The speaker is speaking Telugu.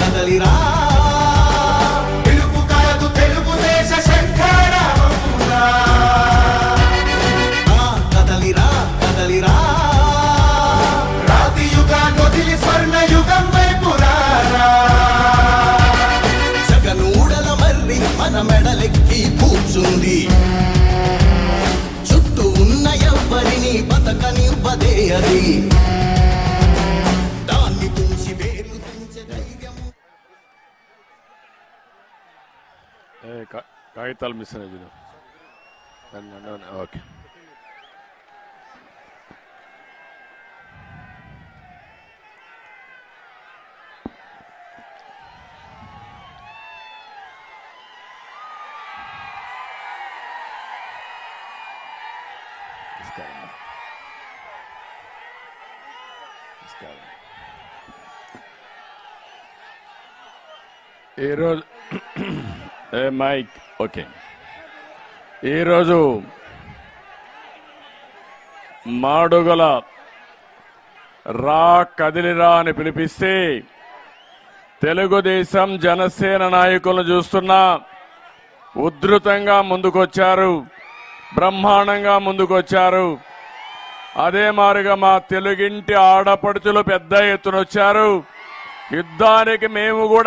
కదలిరా. మన మెడలెక్కి కూర్చుంది. చుట్టూ ఉన్న ఎవ్వరిని బతకనివ్వదే అది. దాన్ని తుంచి వేరు తుంచే ధైర్యం కాగితాలు మిస్ అయినాయి ఓకే. నమస్కారం నమస్కారం ఈరోజు ఏ మైక్ ఓకే ఈరోజు మాడుగుల రా కదిలిరా అని పిలిపిస్తే తెలుగుదేశం జనసేన నాయకులను చూస్తున్నా ఉధృతంగా ముందుకొచ్చారు. బ్రహ్మాండంగా ముందుకొచ్చారు. అదే మారుగా మా తెలుగింటి ఆడపడుచులు పెద్ద ఎత్తున వచ్చారు యుద్ధానికి మేము కూడా